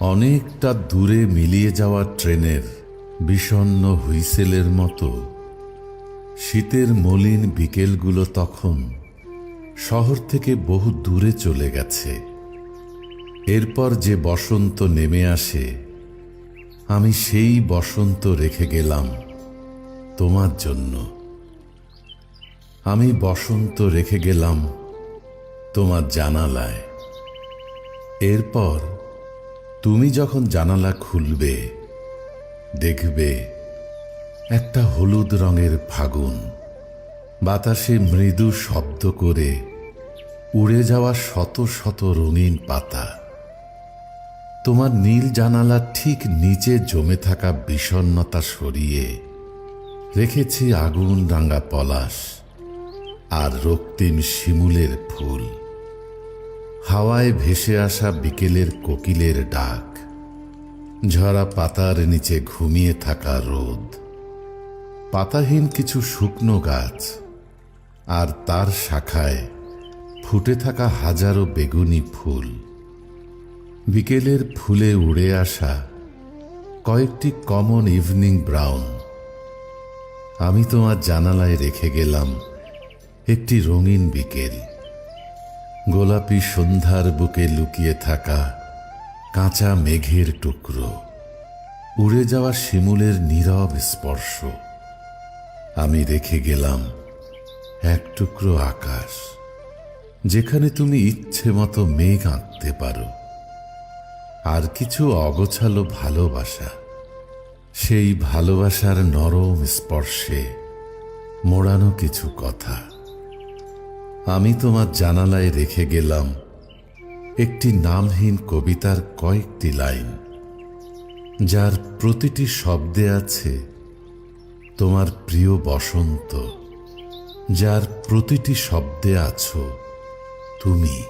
অনেকটা দূরে মিলিয়ে যাওয়া ট্রেনের বিষণ্ন হুইসেলের মতো শীতের মলিন বিকেলগুলো তখন শহর থেকে বহু দূরে চলে গেছে। এরপর যে বসন্ত নেমে আসে, আমি সেই বসন্ত রেখে গেলাম তোমার জন্য। আমি বসন্ত রেখে গেলাম তোমার জানালায়। এরপর তুমি যখন জানালা খুলবে, দেখবে একটা হলুদ রঙের ফাগুন। বাতাসে মৃদু শব্দ করে উড়ে যাওয়া শত শত রঙিন পাতা। তোমার নীল জানালা ঠিক নিচে জমে থাকা বিষণ্নতা সরিয়ে রেখেছি আগুন রাঙা পলাশ আর রক্তিম শিমুলের ফুল। হাওয়ায় ভেসে আসা বিকেলের কোকিলের ডাক। ঝরা পাতার নিচে ঘুমিয়ে থাকা রোদ। পাতাহীন কিছু শুকনো গাছ আর তার শাখায় ফুটে থাকা হাজারো বেগুনি ফুল। বিকেলের ফুলে উড়ে আসা কয়েকটি কমন ইভিনিং ব্রাউন আমি তোমার জানালায় রেখে গেলাম একটি রঙিন বিকেল। গোলাপি সন্ধ্যার বুকে লুকিয়ে থাকা কাঁচা মেঘের টুকরো। উড়ে যাওয়া শিমুলের নীরব স্পর্শ। আমি রেখে গেলাম এক টুকরো আকাশ, যেখানে তুমি ইচ্ছে মতো মেঘ আঁকতে পারো। আর কিছু অগোছালো ভালোবাসা। সেই ভালোবাসার নরম স্পর্শে মোড়ানো কিছু কথা। আমি তোমার জানালায় রেখে গেলাম একটি নামহীন কবিতার কয়েকটি লাইন, যার প্রতিটি শব্দে আছে তোমার প্রিয় বসন্ত, যার প্রতিটি শব্দে আছো তুমি।